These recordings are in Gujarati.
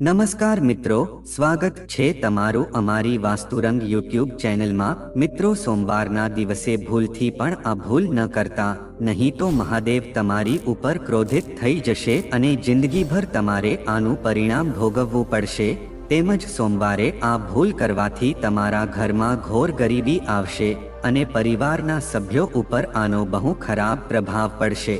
નમસ્કાર મિત્રો, સ્વાગત છે તમારું અમારી વાસ્તુરંગ યુટ્યુબ ચેનલમાં. મિત્રો, સોમવારના દિવસે ભૂલથી પણ આ ભૂલ ન કરતા. નહીં તો મહાદેવ તમારી ઉપર ક્રોધિત થઈ જશે અને જિંદગીભર તમારે આનું પરિણામ ભોગવવું પડશે. તેમજ સોમવારે આ ભૂલ કરવાથી તમારા ઘરમાં ઘોર ગરીબી આવશે અને પરિવારના સભ્યો ઉપર આનો બહુ ખરાબ પ્રભાવ પડશે.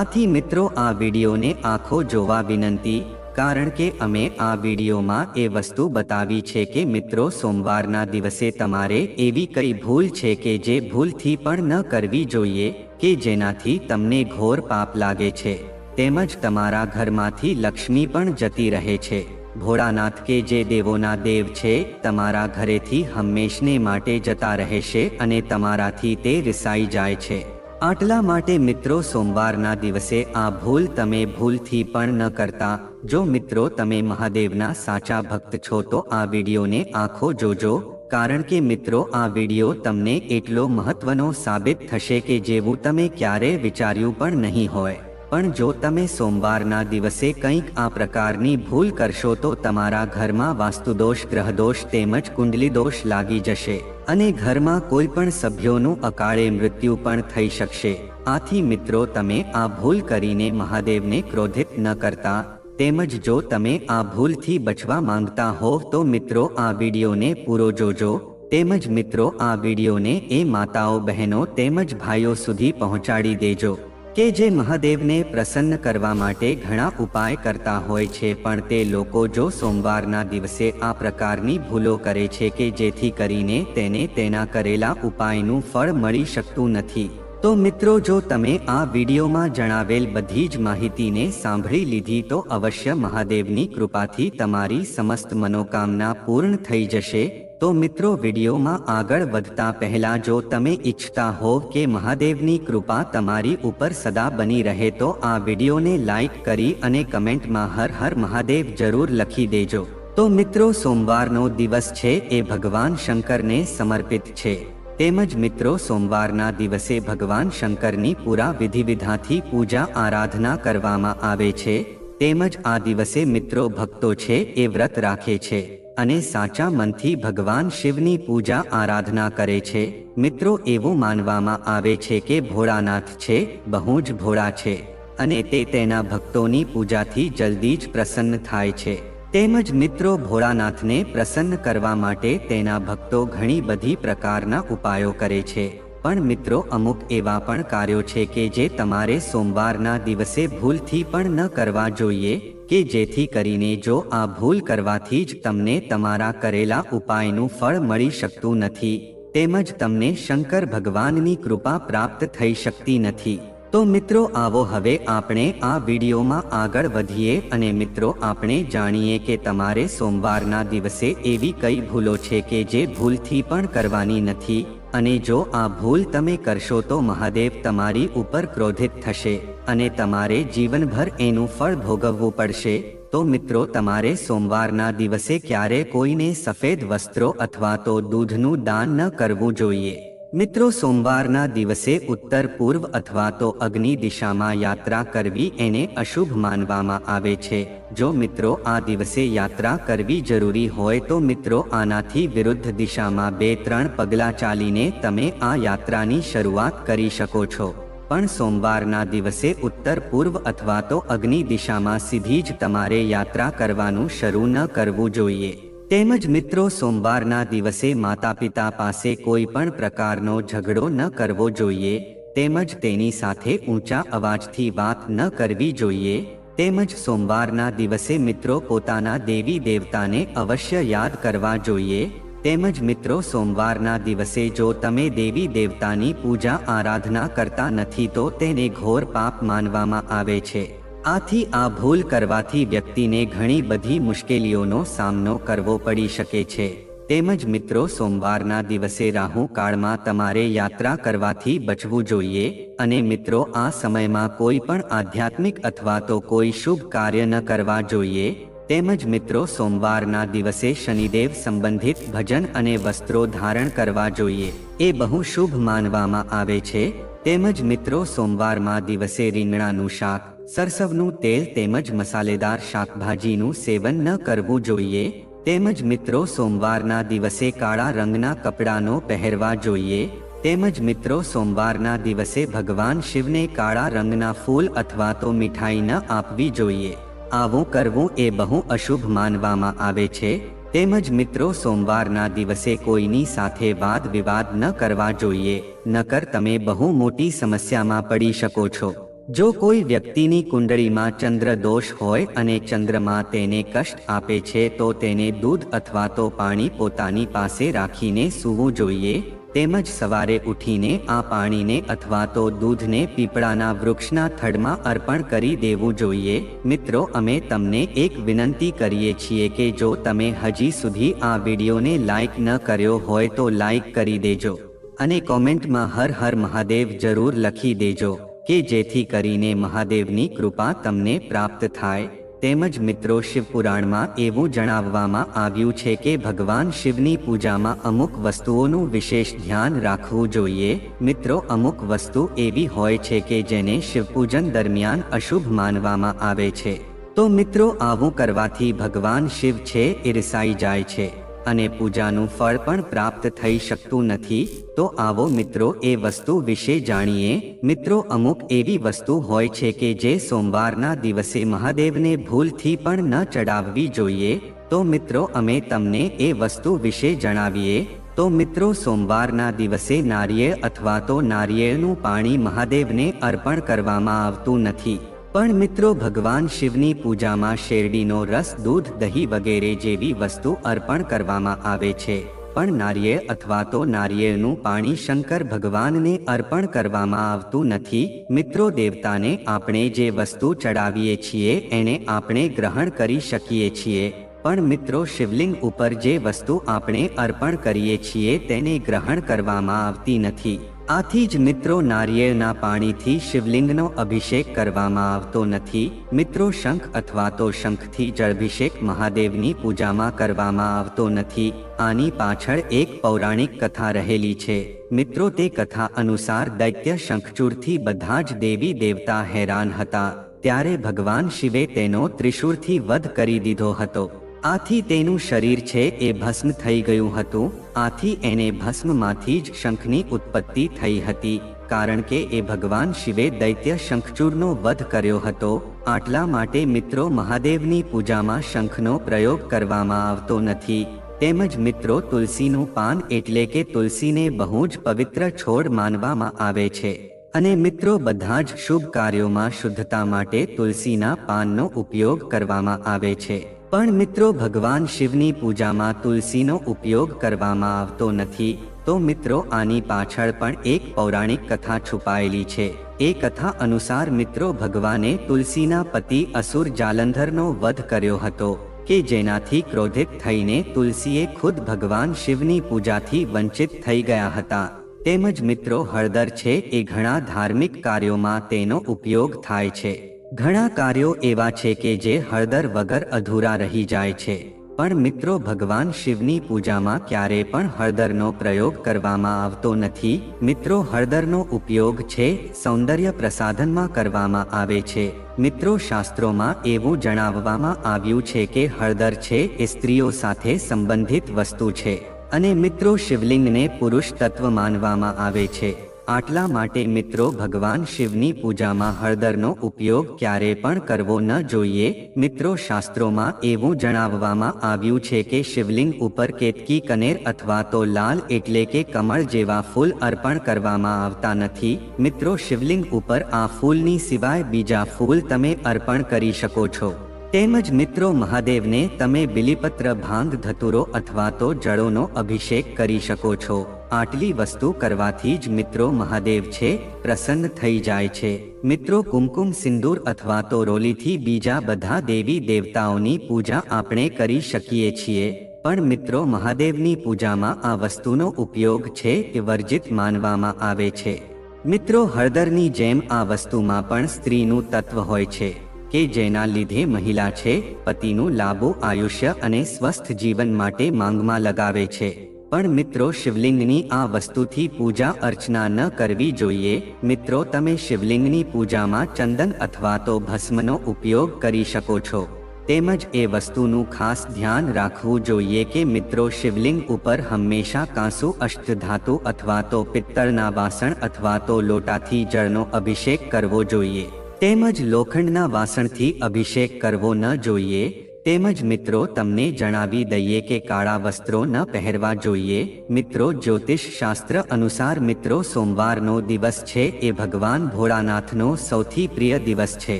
આથી મિત્રો, આ વિડીયોને આંખો જોવા વિનંતી. કારણ કે અમે આ વિડીયોમાં એ વસ્તુ બતાવી છે કે મિત્રો સોમવારના દિવસે તમારે એવી કઈ ભૂલ છે કે જે ભૂલથી પણ ન કરવી જોઈએ કે જેનાથી તમને ઘોર પાપ લાગે છે. તેમજ તમારા ઘરમાંથી લક્ષ્મી પણ જતી રહે છે. ભોળાનાથ કે જે દેવોના દેવ છે, તમારા ઘરેથી હંમેશને માટે જતા રહેશે અને તમારાથી તે રિસાઈ જાય છે. આટલા માટે મિત્રો સોમવારના દિવસે આ ભૂલ તમે ભૂલથી પણ ન કરતા જો મિત્રો તમે મહાદેવના સાચા ભક્ત છો તો આ વિડીયોને આંખો જોજો, કારણ કે મિત્રો આ વીડિયો તમને એટલો મહત્વનો સાબિત થશે કે જેવું તમે ક્યારે વિચાર્યું પણ નહીં હોય. પણ જો તમે સોમવારના દિવસે કંઈક આ પ્રકારની ભૂલ કરશો તો તમારા ઘરમાં વાસ્તુદોષ, ગ્રહદોષ તેમજ કુંડલી દોષ લાગી જશે અને ઘરમાં કોઈ પણ સભ્યોનું અકાળે મૃત્યુ પણ થઈ શકશે. આથી મિત્રો તમે આ ભૂલ કરીને મહાદેવને ક્રોધિત ન કરતા તેમજ જો તમે આ ભૂલથી બચવા માંગતા હો, તો મિત્રો આ વિડીયોને પૂરો જોજો. તેમજ મિત્રો, આ વિડીયોને એ માતાઓ, બહેનો તેમજ ભાઈઓ સુધી પહોંચાડી દેજો કે જે મહાદેવને પ્રસન્ન કરવા માટે ઘણા ઉપાય કરતા હોય છે, પણ તે લોકો જો સોમવારના દિવસે આ પ્રકારની ભૂલો કરે છે કે જેથી કરીને તેને તેના કરેલા ઉપાયનું ફળ મળી શકતું નથી. તો મિત્રો, જો તમે આ વિડીયોમાં જણાવેલ બધી જ માહિતીને સાંભળી લીધી, તો અવશ્ય મહાદેવની કૃપાથી તમારી સમસ્ત મનોકામના પૂર્ણ થઈ જશે. તો મિત્રો, વિડીયોમાં આગળ વધતા પહેલા, જો તમે ઈચ્છતા હોવ કે મહાદેવની કૃપા તમારી ઉપર સદા બની રહે, તો આ વિડીયોને લાઈક કરી અને કમેન્ટમાં હર હર મહાદેવ જરૂર લખી દેજો. તો મિત્રો, સોમવારનો દિવસ છે, એ ભગવાન શંકરને સમર્પિત છે. તેમજ મિત્રો, સોમવારના દિવસે ભગવાન શંકરની પૂરા વિધિવિધાથી પૂજા આરાધના કરવામાં આવે છે. તેમજ આ દિવસે મિત્રો ભક્તો છે એ વ્રત રાખે છે અને સાચા મનથી ભગવાન શિવની પૂજા આરાધના કરે છે. મિત્રો, એવું માનવામાં આવે છે કે ભોળાનાથ છે, બહુ જ ભોળા છે અને તે તેના ભક્તોની પૂજાથી જલ્દી જ પ્રસન્ન થાય છે. તેમજ મિત્રો ભોળાનાથને પ્રસન્ન કરવા માટે તેના ભક્તો ઘણી બધી પ્રકારના ઉપાયો કરે છે. પણ મિત્રો, અમુક એવા પણ કાર્યો છે કે જે તમારે સોમવારના દિવસે ભૂલથી પણ ન કરવા જોઈએ, કે જેથી કરીને જો આ ભૂલ કરવાથી જ તમને તમારા કરેલા ઉપાયનું ફળ મળી શકતું નથી. તેમજ તમને શંકર ભગવાનની કૃપા પ્રાપ્ત થઈ શકતી નથી. તો મિત્રો આવો હવે આપણે આ વિડીયોમાં આગળ વધીએ અને મિત્રો આપણે જાણીએ કે તમારે સોમવારના દિવસે એવી કઈ ભૂલો છે કે જે ભૂલથી પણ કરવાની નથી? અને જો આ ભૂલ તમે કરશો તો મહાદેવ તમારી ઉપર ક્રોધિત થશે અને તમારે જીવનભર એનું ફળ ભોગવવું પડશે. તો મિત્રો તમારે સોમવારના દિવસે ક્યારે કોઈને સફેદ વસ્ત્રો અથવા તો દૂધનું દાન ન કરવું જોઈએ. મિત્રો, સોમવારના દિવસે ઉત્તર, પૂર્વ અથવા તો અગ્નિ દિશામાં યાત્રા કરવી એને અશુભ માનવામાં આવે છે. જો મિત્રો, આ દિવસે યાત્રા કરવી જરૂરી હોય તો મિત્રો, આનાથી વિરુદ્ધ દિશામાં બે, ત્રણ પગલાં ચાલીને તમે આ યાત્રાની શરૂઆત કરી શકો છો. પણ સોમવારના દિવસે ઉત્તર, પૂર્વ અથવા તો અગ્નિ દિશામાં સીધી જ તમારે યાત્રા કરવાનું શરૂ ન કરવું જોઈએ. તેમજ મિત્રો, સોમવારના દિવસે માતા પિતા પાસે કોઈ પણ પ્રકારનો ઝઘડો ન કરવો જોઈએ, તેમજ તેની સાથે ઊંચા અવાજથી વાત ન કરવી જોઈએ, તેમજ સોમવારના દિવસે મિત્રો પોતાના દેવી દેવતાને અવશ્ય યાદ કરવા જોઈએ, તેમજ મિત્રો, સોમવારના દિવસે જો તમે દેવી દેવતાની પૂજા આરાધના કરતા નથી તો તેને ઘોર પાપ માનવામાં આવે છે. આથી આ ભૂલ કરવાથી વ્યક્તિને ઘણી બધી મુશ્કેલીઓનો સામનો કરવો પડી શકે છે. તેમજ મિત્રો, સોમવારના દિવસે રાહુ કાળમાં તમારે યાત્રા કરવાથી બચવું જોઈએ અને મિત્રો, આ સમયમાં કોઈ પણ આધ્યાત્મિક અથવા તો કોઈ શુભ કાર્ય ન કરવા જોઈએ. તેમજ મિત્રો, સોમવારના દિવસે શનિદેવ સંબંધિત ભજન અને વસ્ત્રો ધારણ કરવા જોઈએ. એ બહુ શુભ માનવામાં આવે છે. તેમજ મિત્રો, સોમવારમાં દિવસે રીંગણાનું શાક સરસવનું તેલ તેમજ મસાલેદાર શાકભાજીનું સેવન ન કરવું જોઈએ, તેમજ મિત્રો સોમવારના દિવસે કાળા રંગના કપડાનો પહેરવા જોઈએ, તેમજ મિત્રો સોમવારના દિવસે ભગવાન શિવને કાળા રંગના ફૂલ અથવા તો મીઠાઈ ન આપવી જોઈએ. આવું કરવું એ બહુ અશુભ માનવામાં આવે છે, તેમજ મિત્રો સોમવારના દિવસે કોઈની સાથે વાદ વિવાદ ન કરવા જોઈએ, નકર તમે બહુ મોટી સમસ્યામાં પડી શકો છો. જો કોઈ વ્યક્તિની કુંડળીમાં ચંદ્ર દોષ હોય અને ચંદ્રમાં તેને કષ્ટ આપે છે, તો તેને દૂધ અથવા તો પાણી પોતાની પાસે રાખીને સૂવું જોઈએ, તેમજ સવારે ઉઠીને આ પાણીને અથવા તો દૂધને પીપળાના વૃક્ષના થડમાં અર્પણ કરી દેવું જોઈએ. મિત્રો, અમે તમને એક વિનંતી કરીએ છીએ કે જો તમે હજી સુધી આ વિડીયોને લાઈક ન કર્યો હોય તો લાઈક કરી દેજો અને કોમેન્ટમાં હર હર મહાદેવ જરૂર લખી દેજો. કે જેથી કરીને મહાદેવની કૃપા તમને પ્રાપ્ત થાય. તેમજ મિત્રો, શિવપુરાણમાં એવું જણાવવામાં આવ્યું છે કે ભગવાન શિવની પૂજામાં અમુક વસ્તુઓનું વિશેષ ધ્યાન રાખવું જોઈએ. મિત્રો, અમુક વસ્તુ એવી હોય છે કે જેને શિવપૂજન દરમિયાન અશુભ માનવામાં આવે છે. તો મિત્રો, આવું કરવાથી ભગવાન શિવ છે ઈરસાઈ જાય છે. અને પૂજાનું ફળ પણ પ્રાપ્ત થઈ શકતું નથી, તો આવો મિત્રો એ વસ્તુ વિશે જાણીએ. મિત્રો, અમુક એવી વસ્તુ હોય છે કે જે સોમવારના દિવસે મહાદેવને ભૂલથી પણ ન ચડાવવી જોઈએ. તો મિત્રો, અમે તમને એ વસ્તુ વિશે જણાવીએ. તો મિત્રો, સોમવારના દિવસે નારિયેળ અથવા તો નારિયેળનું પાણી મહાદેવને અર્પણ કરવામાં આવતું નથી. પણ મિત્રો, ભગવાન શિવની પૂજામાં શેરડીનો રસ, દૂધ, દહીં વગેરે જેવી વસ્તુ અર્પણ કરવામાં આવે છે. પણ નારિયેળ અથવા તો નારિયેળનું પાણી શંકર ભગવાનને અર્પણ કરવામાં આવતું નથી. મિત્રો, દેવતાને આપણે જે વસ્તુ ચડાવીએ છીએ, એને આપણે ગ્રહણ કરી શકીએ છીએ. પણ મિત્રો, શિવલિંગ ઉપર જે વસ્તુ આપણે અર્પણ કરીએ છીએ, તેને ગ્રહણ કરવામાં આવતી નથી. આથી જ મિત્રો નારિયેળના પાણીથી શિવલિંગનો અભિષેક કરવામાં આવતો નથી. મિત્રો શંખ અથવા તો શંખથી જળભિષેક મહાદેવની પૂજામાં કરવામાં આવતો નથી. આની પાછળ એક પૌરાણિક કથા રહેલી છે. મિત્રો તે કથા અનુસાર દૈત્ય શંખચૂરથી બધા જ દેવી દેવતા હેરાન હતા. ત્યારે ભગવાન શિવે તેનો ત્રિશૂળથી વધ કરી દીધો હતો. આથી તેનું શરીર છે એ ભસ્મ થઈ ગયું હતું. આથી એને ભસ્મમાંથી જ શંખની ઉત્પત્તિ થઈ હતી, કારણ કે એ ભગવાન શિવે દૈત્ય શંખચૂરનો વધ કર્યો હતો. આટલા માટે મિત્રો મહાદેવની પૂજામાં શંખનો પ્રયોગ કરવામાં આવતો નથી. તેમજ મિત્રો તુલસીનું પાન એટલે કે તુલસીને બહુ જ પવિત્ર છોડ માનવામાં આવે છે. અને મિત્રો બધા જ શુભ કાર્યોમાં શુદ્ધતા માટે તુલસીના પાનનો ઉપયોગ કરવામાં આવે છે. પણ મિત્રો ભગવાન શિવની પૂજામાં તુલસીનો ઉપયોગ કરવામાં આવતો નથી, તો મિત્રો આની પાછળ પણ એક પૌરાણિક કથા છુપાયેલી છે. એ કથા અનુસાર મિત્રો ભગવાને તુલસીના પતિ અસુર જાલંધરનો વધ કર્યો હતો, કે જેનાથી ક્રોધિત થઈને તુલસીએ ખુદ ભગવાન શિવની પૂજાથી વંચિત થઈ ગયા હતા. તેમજ મિત્રો હળદર છે એ ઘણા ધાર્મિક કાર્યોમાં તેનો ઉપયોગ થાય છે. ઘણા કાર્યો એવા છે કે જે હળદર વગર અધૂરા રહી જાય છે. પણ મિત્રો, ભગવાન શિવની પૂજામાં ક્યારે પણ હળદરનો પ્રયોગ કરવામાં આવતો નથી. મિત્રો, હળદરનો ઉપયોગ છે સૌંદર્ય પ્રસાધનમાં કરવામાં આવે છે. મિત્રો, શાસ્ત્રોમાં એવું જણાવવામાં આવ્યું છે કે હળદર છે એ સ્ત્રીઓ સાથે સંબંધિત વસ્તુ છે. અને મિત્રો, શિવલિંગને પુરુષ તત્વ માનવામાં આવે છે. આટલા માટે મિત્રો ભગવાન શિવની પૂજામાં હળદરનો ઉપયોગ ક્યારે પણ કરવો ન જોઈએ. મિત્રો શાસ્ત્રોમાં એવું જણાવવામાં આવ્યું છે કે શિવલિંગ ઉપર કેતકી કનેર અથવા તો લાલ એટલે કે કમળ જેવા ફૂલ અર્પણ કરવામાં આવતા નથી. મિત્રો શિવલિંગ ઉપર આ ફૂલની સિવાય બીજા ફૂલ તમે અર્પણ કરી શકો છો. તેમજ મિત્રો મહાદેવને તમે બિલીપત્ર ભાંગ ધતુરો અથવા તો જળોનો અભિષેક કરી શકો છો. આટલી વસ્તુ કરવાથી જ મિત્રો મહાદેવ છે, પ્રસન્ન થઈ જાય છે. મિત્રો કુમકુમ સિંદૂર અથવા તો રોલીથી બીજા બધા દેવી દેવતાઓની પૂજા આપણે કરી શકીએ છીએ. પણ મિત્રો મહાદેવની પૂજામાં આ વસ્તુનો ઉપયોગ છે કે વર્જિત માનવામાં આવે છે. મિત્રો હળદરની જેમ આ વસ્તુમાં પણ સ્ત્રીનું તત્વ હોય છે. કે જેના લીધે મહિલા છે, પતિનું લાંબુ આયુષ્ય અને સ્વસ્થ જીવન માટે માંગમાં લગાવે છે. પણ મિત્રો, શિવલિંગની આ વસ્તુથી પૂજા અર્ચના ન કરવી જોઈએ. મિત્રો, તમે શિવલિંગની પૂજામાં ચંદન અથવા તો ભસ્મનો ઉપયોગ કરી શકો છો. તેમજ એ વસ્તુનું ખાસ ધ્યાન રાખવું જોઈએ કે મિત્રો, શિવલિંગ ઉપર હંમેશા કાંસુ, અષ્ટધાતુ અથવા તો પિત્તળના વાસણ અથવા તો લોટાથી જળનો અભિષેક કરવો જોઈએ. તેમજ લોખંડના વાસણથી અભિષેક કરવો ન જોઈએ, તેમજ મિત્રો તમને જણાવી દઈએ કે કાળા વસ્ત્રો ન પહેરવા જોઈએ, મિત્રો જ્યોતિષ શાસ્ત્ર અનુસાર મિત્રો સોમવારનો દિવસ છે એ ભગવાન ભોળાનાથનો સૌથી પ્રિય દિવસ છે.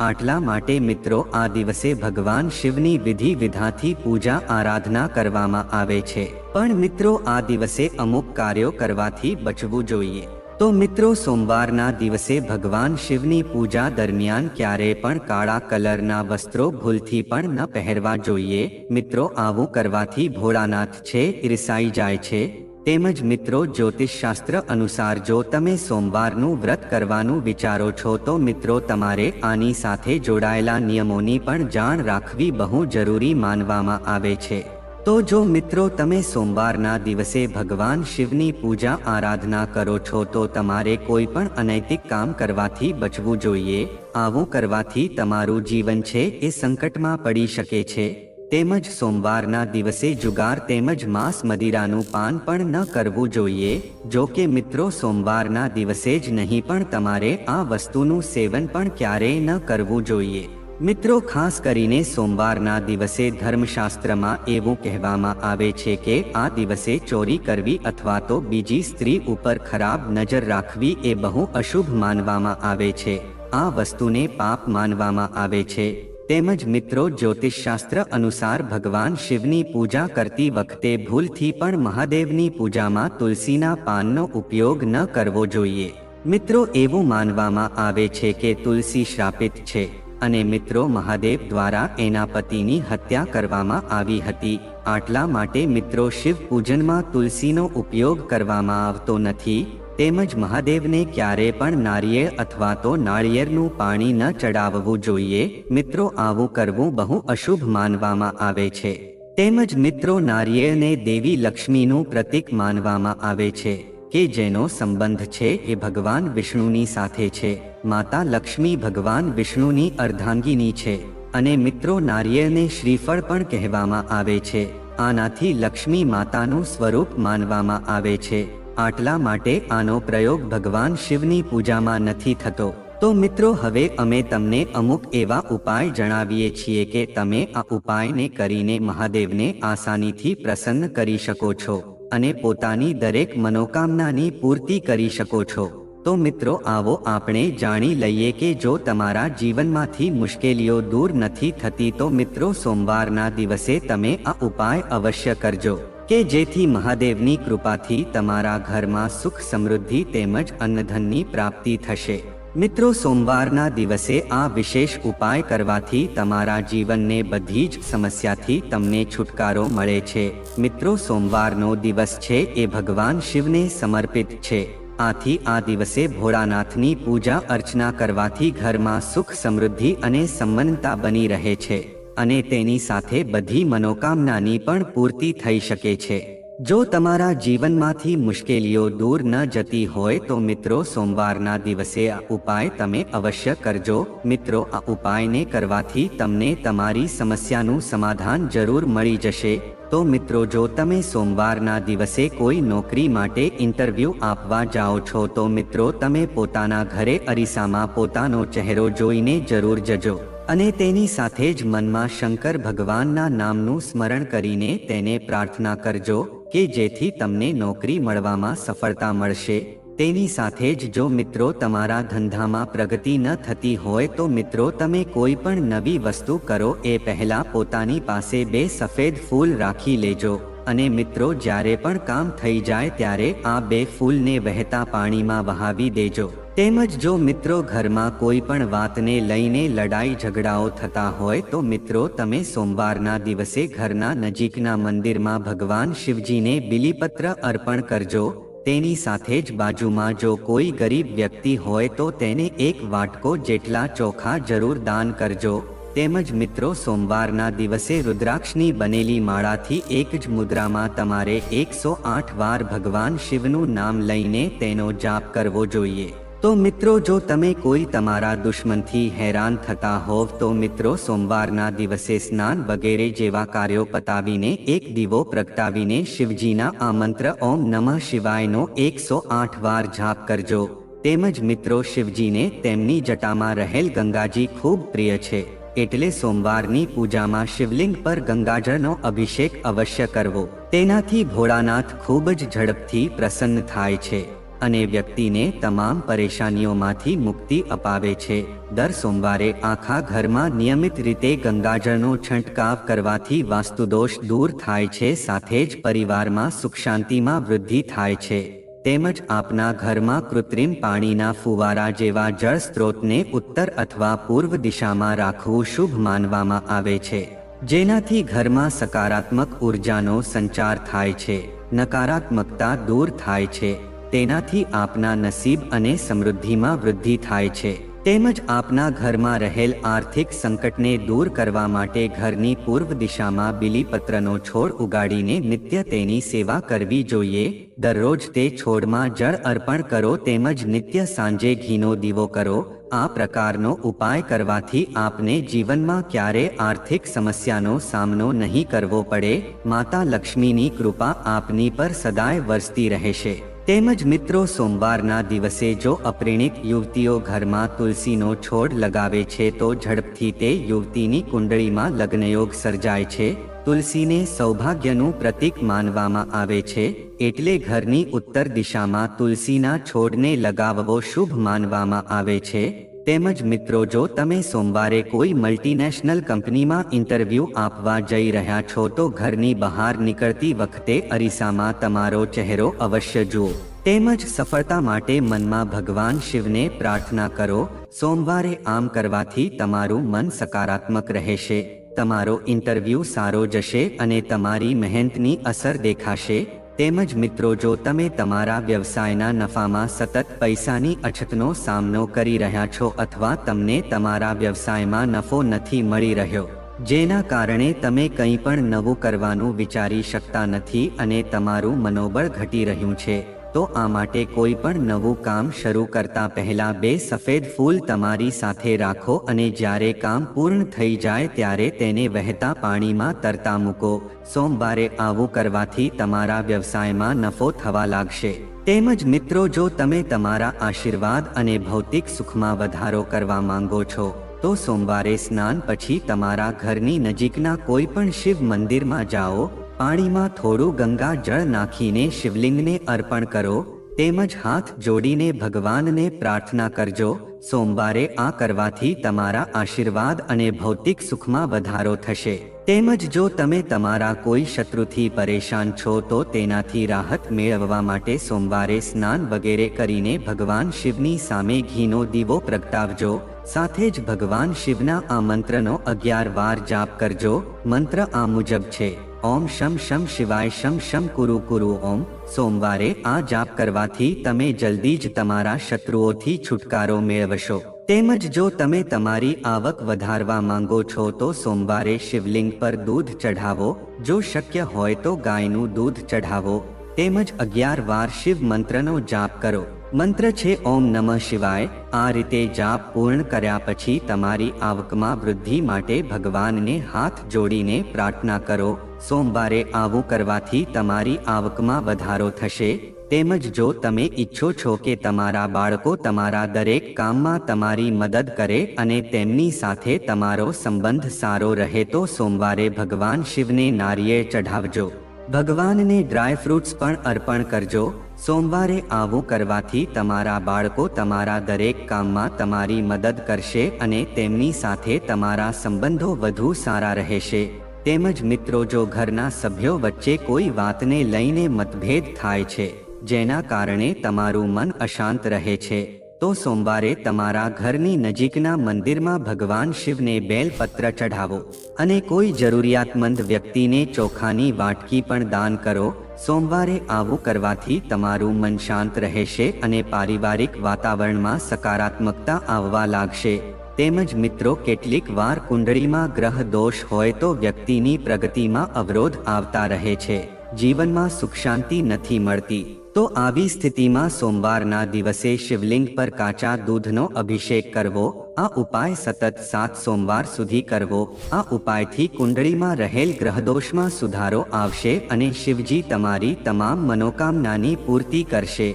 આટલા માટે મિત્રો આ દિવસે ભગવાન શિવની વિધિ વિધાથી પૂજા આરાધના કરવામાં આવે છે. પણ મિત્રો આ દિવસે અમુક કાર્યો કરવાથી બચવું જોઈએ. તો મિત્રો, સોમવારના દિવસે ભગવાન શિવની પૂજા દરમિયાન ક્યારે પણ કાળા કલરના વસ્ત્રો ભૂલથી પણ ન પહેરવા જોઈએ. મિત્રો, આવું કરવાથી ભોળાનાથ છે, ઈરસાઈ જાય છે. તેમજ મિત્રો, જ્યોતિષશાસ્ત્ર અનુસાર જો તમે સોમવારનું વ્રત કરવાનું વિચારો છો, તો મિત્રો, તમારે આની સાથે જોડાયેલા નિયમોની પણ જાણ રાખવી બહુ જરૂરી માનવામાં આવે છે. તો જો મિત્રો તમે સોમવારના દિવસે ભગવાન શિવની પૂજા આરાધના કરો છો તો તમારે કોઈ પણ અનૈતિક કામ કરવાથી બચવું જોઈએ. આવું કરવાથી તમારું જીવન છે એ સંકટમાં પડી શકે છે. તેમજ સોમવારના દિવસે જુગાર તેમજ માંસ મદિરાનું પાન પણ ન કરવું જોઈએ. જો કે મિત્રો સોમવારના દિવસે જ નહીં પણ તમારે આ વસ્તુનું સેવન પણ ક્યારેય ન કરવું જોઈએ. મિત્રો, ખાસ કરીને સોમવારના દિવસે ધર્મશાસ્ત્રમાં એવું કહેવામાં આવે છે કે આ દિવસે ચોરી કરવી અથવા તો બીજી સ્ત્રી ઉપર ખરાબ નજર રાખવી એ બહુ અશુભ માનવામાં આવે છે. આ વસ્તુને પાપ માનવામાં આવે છે. તેમજ મિત્રો, જ્યોતિષશાસ્ત્ર અનુસાર ભગવાન શિવની પૂજા કરતી વખતે ભૂલથી પણ મહાદેવની પૂજામાં તુલસીના પાનનો ઉપયોગ ન કરવો જોઈએ. મિત્રો, એવું માનવામાં આવે છે કે તુલસી શ્રાપિત છે. અને મિત્રો મહાદેવ દ્વારા એના પતિની હત્યા કરવામાં આવી હતી. આટલા માટે મિત્રો શિવ પૂજનમાં તુલસીનો ઉપયોગ કરવામાં આવતો નથી. તેમજ મહાદેવને ક્યારે પણ નારિયેળ અથવા તો નાળિયેરનું પાણી ન ચડાવવું જોઈએ. મિત્રો આવું કરવું બહુ અશુભ માનવામાં આવે છે. તેમજ મિત્રો નારિયેળને દેવી લક્ષ્મીનું પ્રતીક માનવામાં આવે છે. કે જેનો સંબંધ છે એ ભગવાન વિષ્ણુની સાથે છે. માતા લક્ષ્મી ભગવાન વિષ્ણુની અર્ધાંગીની છે અને મિત્રો નારિયેળને શ્રીફળ પણ કહેવામાં આવે છે. આનાથી લક્ષ્મી માતાનું સ્વરૂપ માનવામાં આવે છે. આટલા માટે આનો પ્રયોગ ભગવાન શિવની પૂજામાં નથી થતો. તો મિત્રો હવે અમે તમને અમુક એવા ઉપાય જણાવીએ છીએ કે તમે આ ઉપાયને કરીને મહાદેવને આસાનીથી પ્રસન્ન કરી શકો છો. અને પોતાની દરેક મનોકામનાની પૂર્તિ કરી શકો છો. તો મિત્રો, આવો આપણે જાણી લઈએ કે જો તમારા જીવનમાંથી મુશ્કેલીઓ દૂર નથી થતી, તો મિત્રો, સોમવારના દિવસે તમે આ ઉપાય અવશ્ય કરજો, કે જેથી મહાદેવની કૃપાથી તમારા ઘરમાં સુખ સમૃદ્ધિ તેમજ અન્નધનની પ્રાપ્તિ થશે. મિત્રો, સોમવારના દિવસે આ વિશેષ ઉપાય કરવાથી તમારા જીવનને બધી જ સમસ્યાથી તમને છુટકારો મળે છે. મિત્રો, સોમવારનો દિવસ છે એ ભગવાન શિવને સમર્પિત છે. આથી આ દિવસે ભોળાનાથની પૂજા અર્ચના કરવાથી ઘરમાં સુખ સમૃદ્ધિ અને સંમનતા બની રહે છે અને તેની સાથે બધી મનોકામનાની પણ પૂર્તિ થઈ શકે છે. જો તમારા જીવનમાંથી મુશ્કેલીઓ દૂર ન જતી હોય તો મિત્રો સોમવારના દિવસે આ ઉપાય તમે અવશ્ય કરજો. મિત્રો, આ ઉપાયને કરવાથી તમને તમારી સમસ્યાનું સમાધાન જરૂર મળી જશે. તો મિત્રો, જો તમે સોમવારના દિવસે કોઈ નોકરી માટે ઇન્ટરવ્યૂ આપવા જાઓ છો, તો મિત્રો તમે પોતાના ઘરે અરીસામાં પોતાનો ચહેરો જોઈને જરૂર જજો અને તેની સાથે જ મનમાં શંકર ભગવાનના નામનું સ્મરણ કરીને તેને પ્રાર્થના કરજો. કે જેથી તમને નોકરી મળવામાં સફળતા મળશે, તેની સાથે જ જો મિત્રો તમારા ધંધામાં પ્રગતિ ન થતી હોય તો મિત્રો તમે કોઈ પણ નવી વસ્તુ કરો, એ પહેલા પોતાની પાસે બે સફેદ ફૂલ રાખી લેજો. અને મિત્રો, જ્યારે પણ કામ થઈ જાય ત્યારે આ બે ફૂલને વહેતા પાણીમાં વહાવી દેજો. તેમજ જો મિત્રો ઘરમાં કોઈ પણ વાતને લઈને લડાઈ ઝઘડાઓ થતા હોય, તો મિત્રો, તમે સોમવારના દિવસે ઘરના નજીકના મંદિરમાં ભગવાન શિવજીને બિલીપત્ર અર્પણ કરજો. તેની સાથે જ બાજુમાં જો કોઈ ગરીબ વ્યક્તિ હોય, તો તેને એક વાટકો જેટલા ચોખા જરૂર દાન કરજો. તેમજ મિત્રો, સોમવારના દિવસે રુદ્રાક્ષની બનેલી માળાથી એક જ મુદ્રામાં તમારે એકસો આઠ વાર ભગવાન શિવનું નામ લઈને તેનો જાપ કરવો જોઈએ. તો મિત્રો, જો તમે કોઈ તમારા દુશ્મનથી હેરાન થતા હોવ, તો મિત્રો, સોમવારના દિવસે સ્નાન વગેરે જેવા કાર્યો પતાવીને એક દીવો પ્રગટાવીને શિવજીના આ મંત્ર ઓમ નમઃ શિવાયનો એકસો આઠ વાર જાપ કરજો. તેમજ મિત્રો, શિવજીને તેમની જટામાં રહેલ ગંગાજી ખૂબ પ્રિય છે. એટલે સોમવારની પૂજામાં શિવલિંગ પર ગંગાજળનો અભિષેક અવશ્ય કરવો. તેનાથી ભોળાનાથ ખૂબ જ ઝડપથી પ્રસન્ન થાય છે અને વ્યક્તિને તમામ પરેશાનીઓમાંથી મુક્તિ અપાવે છે. દર સોમવારે આખા ઘરમાં નિયમિત રીતે ગંગાજળનો છંટકાવ કરવાથી વાસ્તુદોષ દૂર થાય છે, સાથે જ પરિવારમાં સુખ શાંતિમાં વૃદ્ધિ થાય છે. તેમજ આપના ઘરમાં કૃત્રિમ પાણીના ફુવારા જેવા જળ સ્ત્રોતને ઉત્તર અથવા પૂર્વ દિશામાં રાખવું શુભ માનવામાં આવે છે, જેનાથી ઘરમાં સકારાત્મક ઉર્જાનો સંચાર થાય છે, નકારાત્મકતા દૂર થાય છે, તેનાથી આપના નસીબ અને સમૃદ્ધિમાં વૃદ્ધિ થાય છે. તેમજ આપના ઘરમાં રહેલ આર્થિક સંકટને દૂર કરવા માટે ઘરની પૂર્વ દિશામાં બિલીપત્રનો છોડ ઉગાડીને નિત્ય તેની સેવા કરવી જોઈએ. દરરોજ તે છોડમાં જળ અર્પણ કરો તેમજ નિત્ય સાંજે ઘીનો દીવો કરો. આ પ્રકારનો ઉપાય કરવાથી આપને જીવનમાં ક્યારે આર્થિક સમસ્યાનો સામનો નહીં કરવો પડે. માતા લક્ષ્મીની કૃપા આપની પર સદાય વરસતી રહેશે. તેમજ મિત્રો, સોમવારના દિવસે જો અપ્રેણિત યુવતીઓ ઘરમાં તુલસીનો છોડ લગાવે છે, તો ઝડપથી તે યુવતીની કુંડળીમાં લગ્નયોગ સર્જાય છે. તુલસીને સૌભાગ્યનું પ્રતીક માનવામાં આવે છે, એટલે ઘરની ઉત્તર દિશામાં તુલસીના છોડને લગાવવો શુભ માનવામાં આવે છે. તેમજ મિત્રો, જો તમે સોમવારે કોઈ મલ્ટીનેશનલ કંપનીમાં ઇન્ટરવ્યૂ આપવા જઈ રહ્યા છો, તો ઘરની બહાર નીકળતી વખતે અરીસામાં તમારો ચહેરો અવશ્ય જુઓ. તેમજ સફળતા માટે મનમાં ભગવાન શિવને પ્રાર્થના કરો. સોમવારે આમ કરવાથી તમારું મન સકારાત્મક રહેશે. તમારો ઇન્ટરવ્યૂ સારો જશે અને તમારી મહેનતની અસર દેખાશે. તેમજ મિત્રો, જો તમે તમારા વ્યવસાયના નફામાં સતત પૈસાની અછતનો સામનો કરી રહ્યા છો અથવા તમને તમારા વ્યવસાયમાં નફો નથી મળી રહ્યો, જેના કારણે તમે કંઈ પણ નવું કરવાનું વિચારી શકતા નથી અને તમારું મનોબળ ઘટી રહ્યું છે. તો આ માટે કોઈ પણ નવું કામ શરૂ કરતા પહેલા બે સફેદ ફૂલ તમારી સાથે રાખો અને જ્યારે કામ પૂર્ણ થઈ જાય ત્યારે તેને વહેતા પાણીમાં તરતા મૂકો. સોમવારે આવું કરવાથી તમારા વ્યવસાયમાં નફો થવા લાગશે. તેમજ મિત્રો, જો તમે તમારા આશીર્વાદ અને ભૌતિક સુખમાં વધારો કરવા માંગો છો, તો સોમવારે સ્નાન પછી તમારા ઘરની નજીકના કોઈ પણ શિવ મંદિરમાં જાઓ પાણીમાં થોડું ગંગા જળ નાખીને શિવલિંગને અર્પણ કરો, તેમજ હાથ જોડીને ભગવાનને પ્રાર્થના કરજો, સોમવારે આ કરવાથી તમારા આશીર્વાદ અને ભૌતિક સુખમાં વધારો થશે. તેમજ જો તમે તમારા કોઈ શત્રુથી પરેશાન છો, તો તેનાથી રાહત મેળવવા માટે સોમવારે સ્નાન વગેરે કરીને ભગવાન શિવની સામે ઘીનો દીવો પ્રગટાવજો, સાથે જ ભગવાન શિવના આ મંત્રનો અગિયાર વાર જાપ કરજો, મંત્ર આ મુજબ છે. ઓમ શમ શમ શિવાય શમ શમ કુરુ કુરુ ઓમ. સોમવારે આ જાપ કરવાથી તમે જલ્દી જ તમારા શત્રુઓથી છુટકારો મેળવશો. તેમજ જો તમે તમારી આવક વધારવા માંગો છો તો સોમવારે શિવલિંગ પર દૂધ ચઢાવો. જો શક્ય હોય તો ગાયનું દૂધ ચઢાવો. તેમજ અગિયાર વાર શિવ મંત્રનો જાપ કરો. મંત્ર છે ઓમ નમઃ શિવાય. આ રીતે જાપ પૂર્ણ કર્યા પછી તમારી આવકમાં વૃદ્ધિ માટે ભગવાનને હાથ જોડીને પ્રાર્થના કરો. સોમવારે આવું કરવાથી તમારી આવકમાં વધારો થશે. તેમજ જો તમે ઈચ્છો છો કે તમારા બાળકો તમારા દરેક કામમાં તમારી મદદ કરે અને તેમની સાથે તમારો સંબંધ સારો રહે તો સોમવારે ભગવાન શિવને નારિયેળ ચઢાવજો. ભગવાનને ડ્રાય ફ્રૂટ્સ પણ અર્પણ કરજો. સોમવારે આવું કરવાથી તમારા બાળકો તમારા દરેક કામમાં તમારી મદદ કરશે અને તેમની સાથે તમારા સંબંધો વધુ સારા રહેશે. તેમજ મિત્રો જો ઘરના સભ્યો વચ્ચે કોઈ વાતને લઈને મતભેદ થાય છે, જેના કારણે તમારું મન અશાંત રહે છે, તો સોમવારે તમારા ઘરની નજીકના મંદિરમાં ભગવાન શિવને બેલપત્ર ચઢાવો અને કોઈ જરૂરિયાતમંદ વ્યક્તિને ચોખાની વાટકી પણ દાન કરો. સોમવારે આવું કરવાથી તમારું મન શાંત રહેશે અને પારિવારિક વાતાવરણમાં સકારાત્મકતા આવવા લાગશે. તેમજ મિત્રો, કેટલીક વાર કુંડળીમાં ગ્રહ દોષ હોય તો વ્યક્તિની પ્રગતિમાં અવરોધ આવતા રહે છે. જીવનમાં સુખ શાંતિ નથી મળતી. તો આવી સ્થિતિમાં સોમવારના દિવસે શિવલિંગ પર કાચા દૂધનો અભિષેક કરવો, આ ઉપાય સતત સાત સોમવાર સુધી કરવો, આ ઉપાયથી કુંડળીમાં રહેલ ગ્રહદોષમાં સુધારો આવશે અને શિવજી તમારી તમામ મનોકામનાની પૂર્તિ કરશે.